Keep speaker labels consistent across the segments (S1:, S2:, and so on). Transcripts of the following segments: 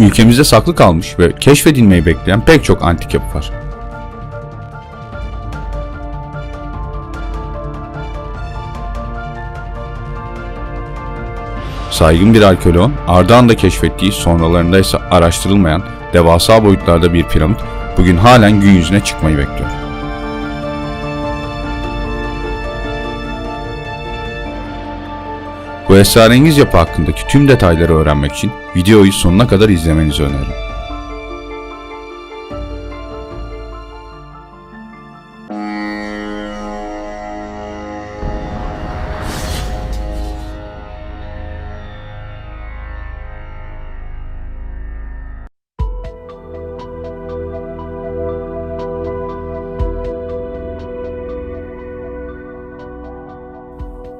S1: Ülkemizde saklı kalmış ve keşfedilmeyi bekleyen pek çok antik yapı var. Saygın bir arkeoloğun Ardahan'da keşfettiği sonralarında ise araştırılmayan devasa boyutlarda bir piramit bugün halen gün yüzüne çıkmayı bekliyor. Bu esrarengiz yapı hakkındaki tüm detayları öğrenmek için videoyu sonuna kadar izlemenizi öneririm.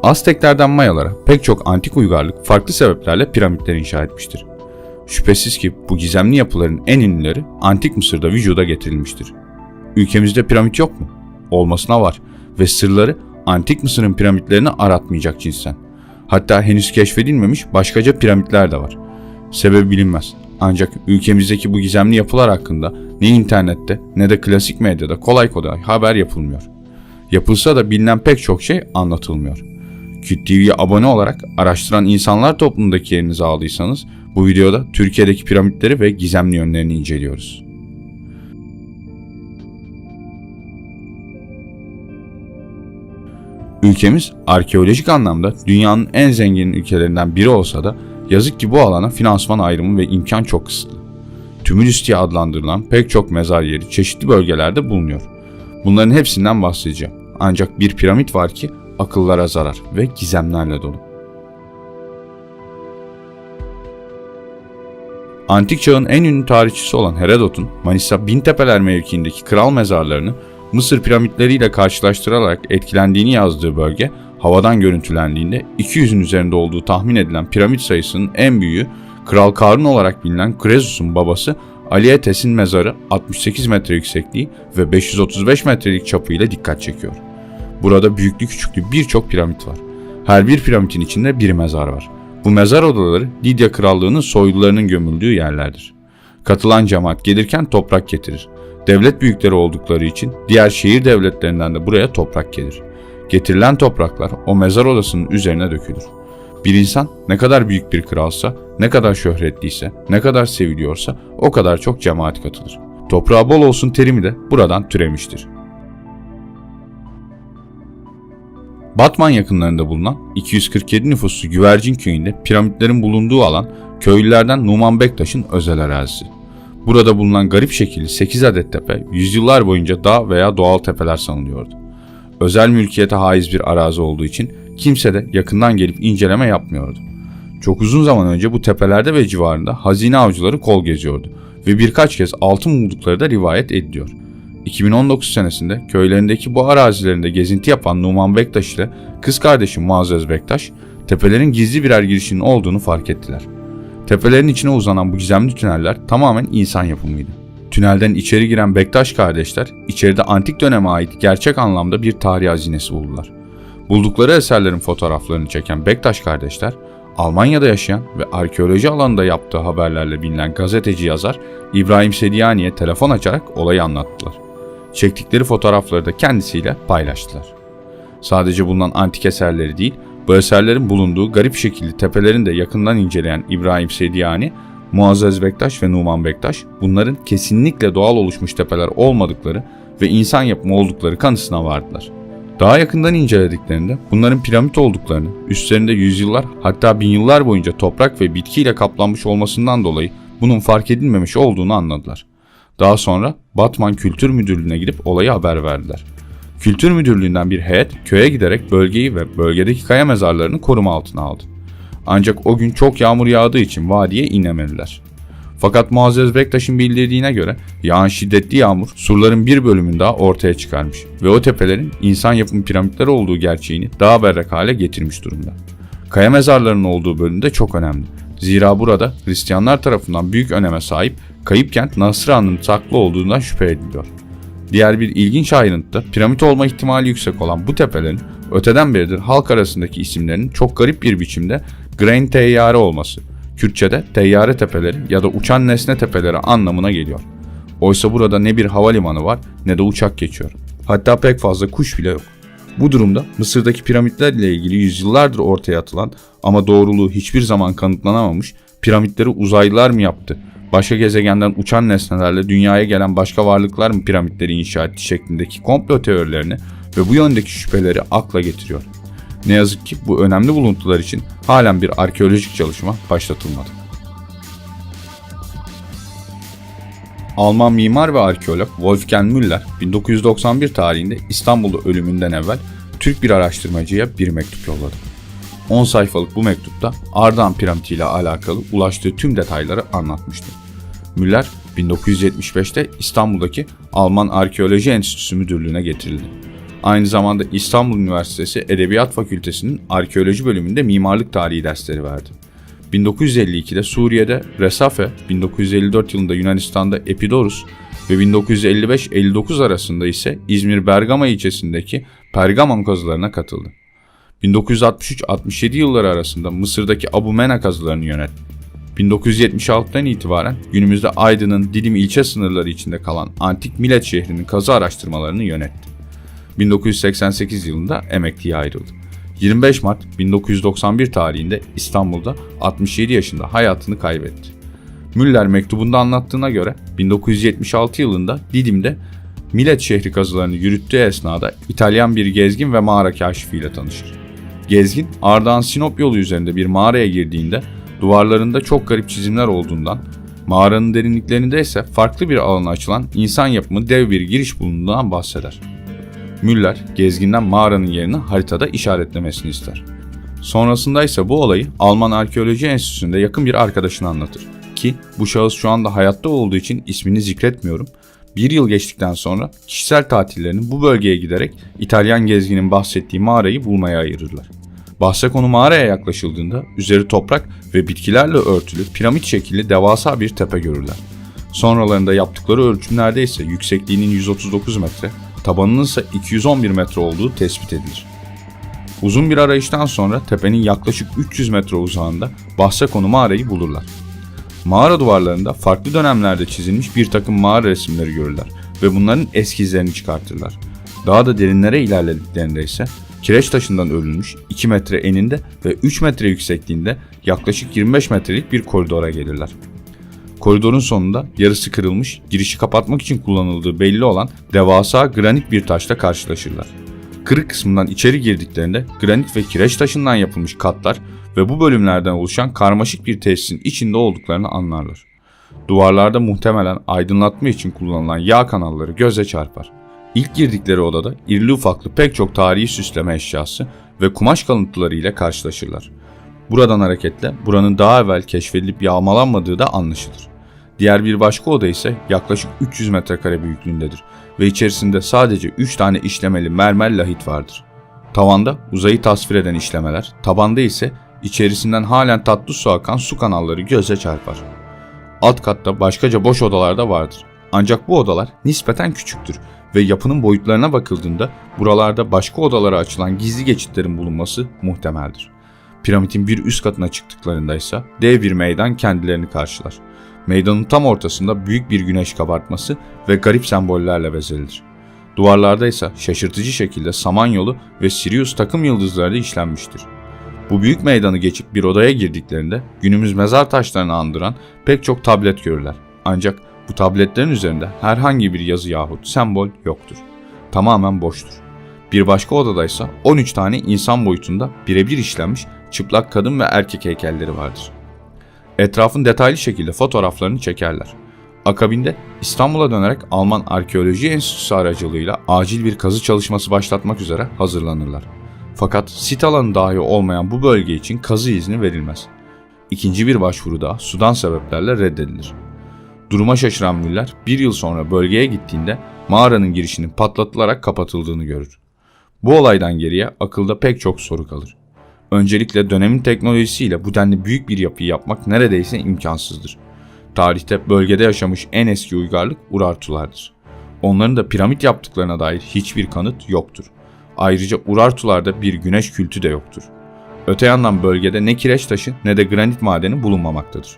S1: Azteklerden Mayalara pek çok antik uygarlık farklı sebeplerle piramitler inşa etmiştir. Şüphesiz ki bu gizemli yapıların en ünlüleri antik Mısır'da vücuda getirilmiştir. Ülkemizde piramit yok mu? Olmasına var ve sırları antik Mısır'ın piramitlerini aratmayacak cinsten. Hatta henüz keşfedilmemiş başkaca piramitler de var. Sebebi bilinmez. Ancak ülkemizdeki bu gizemli yapılar hakkında ne internette ne de klasik medyada kolay kolay haber yapılmıyor. Yapılsa da bilinen pek çok şey anlatılmıyor. TV'ye abone olarak araştıran insanlar toplumundaki yerinizi aldıysanız bu videoda Türkiye'deki piramitleri ve gizemli yönlerini inceliyoruz. Ülkemiz arkeolojik anlamda dünyanın en zengin ülkelerinden biri olsa da yazık ki bu alana finansman ayrımı ve imkan çok kısıtlı. Tümülüs diye adlandırılan pek çok mezar yeri çeşitli bölgelerde bulunuyor. Bunların hepsinden bahsedeceğim. Ancak bir piramit var ki akıllara zarar ve gizemlerle dolu. Antik çağın en ünlü tarihçisi olan Herodot'un Manisa Bintepeler mevkiindeki kral mezarlarını Mısır piramitleriyle karşılaştırarak etkilendiğini yazdığı bölge havadan görüntülendiğinde 200'ün üzerinde olduğu tahmin edilen piramit sayısının en büyüğü Kral Karun olarak bilinen Kresus'un babası Alietes'in mezarı 68 metre yüksekliği ve 535 metrelik çapıyla dikkat çekiyor. Burada büyüklü küçüklü birçok piramit var. Her bir piramidin içinde bir mezar var. Bu mezar odaları Lidya Krallığı'nın soylularının gömüldüğü yerlerdir. Katılan cemaat gelirken toprak getirir. Devlet büyükleri oldukları için diğer şehir devletlerinden de buraya toprak gelir. Getirilen topraklar o mezar odasının üzerine dökülür. Bir insan ne kadar büyük bir kralsa, ne kadar şöhretliyse, ne kadar seviliyorsa o kadar çok cemaat katılır. Toprağı bol olsun terimi de buradan türemiştir. Batman yakınlarında bulunan 247 nüfuslu Güvercin köyünde piramitlerin bulunduğu alan köylülerden Numan Bektaş'ın özel arazisi. Burada bulunan garip şekilli 8 adet tepe yüzyıllar boyunca dağ veya doğal tepeler sanılıyordu. Özel mülkiyete haiz bir arazi olduğu için kimse de yakından gelip inceleme yapmıyordu. Çok uzun zaman önce bu tepelerde ve civarında hazine avcıları kol geziyordu ve birkaç kez altın buldukları da rivayet ediliyor. 2019 senesinde köylerindeki bu arazilerinde gezinti yapan Numan Bektaş ile kız kardeşi Muazzez Bektaş, tepelerin gizli birer girişinin olduğunu fark ettiler. Tepelerin içine uzanan bu gizemli tüneller tamamen insan yapımıydı. Tünelden içeri giren Bektaş kardeşler, içeride antik döneme ait gerçek anlamda bir tarih hazinesi buldular. Buldukları eserlerin fotoğraflarını çeken Bektaş kardeşler, Almanya'da yaşayan ve arkeoloji alanında yaptığı haberlerle bilinen gazeteci yazar İbrahim Sediyani'ye telefon açarak olayı anlattılar. Çektikleri fotoğrafları da kendisiyle paylaştılar. Sadece bulunan antik eserleri değil, bu eserlerin bulunduğu garip şekilli tepelerini de yakından inceleyen İbrahim Sediyani, Muazzez Bektaş ve Numan Bektaş bunların kesinlikle doğal oluşmuş tepeler olmadıkları ve insan yapımı oldukları kanısına vardılar. Daha yakından incelediklerinde bunların piramit olduklarını, üstlerinde yüzyıllar hatta bin yıllar boyunca toprak ve bitkiyle kaplanmış olmasından dolayı bunun fark edilmemiş olduğunu anladılar. Daha sonra Batman Kültür Müdürlüğü'ne gidip olayı haber verdiler. Kültür Müdürlüğü'nden bir heyet köye giderek bölgeyi ve bölgedeki kaya mezarlarını koruma altına aldı. Ancak o gün çok yağmur yağdığı için vadiye inemediler. Fakat Muazzez Bektaş'ın bildirdiğine göre yağan şiddetli yağmur surların bir bölümünü daha ortaya çıkarmış ve o tepelerin insan yapımı piramitler olduğu gerçeğini daha berrak hale getirmiş durumda. Kaya mezarlarının olduğu bölüm de çok önemli. Zira burada Hristiyanlar tarafından büyük öneme sahip kayıp kent Nasra'nın saklı olduğundan şüphe ediliyor. Diğer bir ilginç ayrıntı piramit olma ihtimali yüksek olan bu tepelerin öteden beridir halk arasındaki isimlerinin çok garip bir biçimde Grain Teyyare olması. Kürtçe'de teyyare tepeleri ya da uçan nesne tepeleri anlamına geliyor. Oysa burada ne bir havalimanı var ne de uçak geçiyor. Hatta pek fazla kuş bile yok. Bu durumda Mısır'daki piramitler ile ilgili yüzyıllardır ortaya atılan ama doğruluğu hiçbir zaman kanıtlanamamış piramitleri uzaylılar mı yaptı? Başka gezegenden uçan nesnelerle dünyaya gelen başka varlıklar mı piramitleri inşa etti şeklindeki komplo teorilerini ve bu yöndeki şüpheleri akla getiriyor. Ne yazık ki bu önemli buluntular için halen bir arkeolojik çalışma başlatılmadı. Alman mimar ve arkeolog Wolfgang Müller 1991 tarihinde İstanbul'da ölümünden evvel Türk bir araştırmacıya bir mektup yolladı. 10 sayfalık bu mektupta Ardahan piramidi ile alakalı ulaştığı tüm detayları anlatmıştı. Müller 1975'te İstanbul'daki Alman Arkeoloji Enstitüsü Müdürlüğü'ne getirildi. Aynı zamanda İstanbul Üniversitesi Edebiyat Fakültesi'nin arkeoloji bölümünde mimarlık tarihi dersleri verdi. 1952'de Suriye'de Resafe, 1954 yılında Yunanistan'da Epidorus ve 1955-59 arasında ise İzmir Bergama ilçesindeki Pergamon kazılarına katıldı. 1963-67 yılları arasında Mısır'daki Abu Mena kazılarını yönetti. 1976'dan itibaren günümüzde Aydın'ın Didim ilçe sınırları içinde kalan antik Millet şehrinin kazı araştırmalarını yönetti. 1988 yılında emekliye ayrıldı. 25 Mart 1991 tarihinde İstanbul'da 67 yaşında hayatını kaybetti. Müller mektubunda anlattığına göre 1976 yılında Didim'de Millet şehri kazılarını yürüttüğü esnada İtalyan bir gezgin ve mağara kaşifiyle tanışır. Gezgin Ardahan Sinop yolu üzerinde bir mağaraya girdiğinde duvarlarında çok garip çizimler olduğundan mağaranın derinliklerinde ise farklı bir alana açılan insan yapımı dev bir giriş bulunduğundan bahseder. Müller gezginden mağaranın yerini haritada işaretlemesini ister. Sonrasında ise bu olayı Alman Arkeoloji Enstitüsü'nde yakın bir arkadaşına anlatır. Ki bu şahıs şu anda hayatta olduğu için ismini zikretmiyorum. Bir yıl geçtikten sonra kişisel tatillerini bu bölgeye giderek İtalyan gezginin bahsettiği mağarayı bulmaya ayırırlar. Bahse konu mağaraya yaklaşıldığında üzeri toprak ve bitkilerle örtülü piramit şekilli devasa bir tepe görürler. Sonralarında yaptıkları ölçümlerde ise yüksekliğinin 139 metre, tabanının ise 211 metre olduğu tespit edilir. Uzun bir arayıştan sonra tepenin yaklaşık 300 metre uzağında bahse konu mağarayı bulurlar. Mağara duvarlarında farklı dönemlerde çizilmiş bir takım mağara resimleri görürler ve bunların eskizlerini çıkartırlar. Daha da derinlere ilerlediklerinde ise kireç taşından örülmüş 2 metre eninde ve 3 metre yüksekliğinde yaklaşık 25 metrelik bir koridora gelirler. Koridorun sonunda yarısı kırılmış, girişi kapatmak için kullanıldığı belli olan devasa granit bir taşla karşılaşırlar. Kırık kısmından içeri girdiklerinde granit ve kireç taşından yapılmış katlar ve bu bölümlerden oluşan karmaşık bir tesisin içinde olduklarını anlarlar. Duvarlarda muhtemelen aydınlatma için kullanılan yağ kanalları göze çarpar. İlk girdikleri odada irili ufaklı pek çok tarihi süsleme eşyası ve kumaş kalıntıları ile karşılaşırlar. Buradan hareketle buranın daha evvel keşfedilip yağmalanmadığı da anlaşılır. Diğer bir başka oda ise yaklaşık 300 metrekare büyüklüğündedir ve içerisinde sadece 3 tane işlemeli mermer lahit vardır. Tavanda uzayı tasvir eden işlemeler, tabanda ise içerisinden halen tatlı su akan su kanalları göze çarpar. Alt katta başkaca boş odalar da vardır. Ancak bu odalar nispeten küçüktür ve yapının boyutlarına bakıldığında buralarda başka odalara açılan gizli geçitlerin bulunması muhtemeldir. Piramidin bir üst katına çıktıklarında ise dev bir meydan kendilerini karşılar. Meydanın tam ortasında büyük bir güneş kabartması ve garip sembollerle bezelidir. Duvarlarda ise şaşırtıcı şekilde Samanyolu ve Sirius takım yıldızları işlenmiştir. Bu büyük meydanı geçip bir odaya girdiklerinde günümüz mezar taşlarını andıran pek çok tablet görürler. Ancak bu tabletlerin üzerinde herhangi bir yazı yahut sembol yoktur. Tamamen boştur. Bir başka odada ise 13 tane insan boyutunda birebir işlenmiş çıplak kadın ve erkek heykelleri vardır. Etrafın detaylı şekilde fotoğraflarını çekerler. Akabinde İstanbul'a dönerek Alman Arkeoloji Enstitüsü aracılığıyla acil bir kazı çalışması başlatmak üzere hazırlanırlar. Fakat sit alanı dahi olmayan bu bölge için kazı izni verilmez. İkinci bir başvuru da sudan sebeplerle reddedilir. Duruma şaşıran Müller bir yıl sonra bölgeye gittiğinde mağaranın girişinin patlatılarak kapatıldığını görür. Bu olaydan geriye akılda pek çok soru kalır. Öncelikle dönemin teknolojisiyle bu denli büyük bir yapıyı yapmak neredeyse imkansızdır. Tarihte bölgede yaşamış en eski uygarlık Urartulardır. Onların da piramit yaptıklarına dair hiçbir kanıt yoktur. Ayrıca Urartularda bir güneş kültü de yoktur. Öte yandan bölgede ne kireç taşı ne de granit madeni bulunmamaktadır.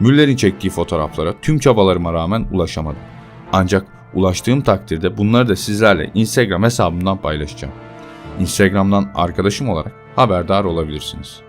S1: Müller'in çektiği fotoğraflara tüm çabalarıma rağmen ulaşamadım. Ancak ulaştığım takdirde bunları da sizlerle Instagram hesabımdan paylaşacağım. Instagram'dan arkadaşım olarak haberdar olabilirsiniz.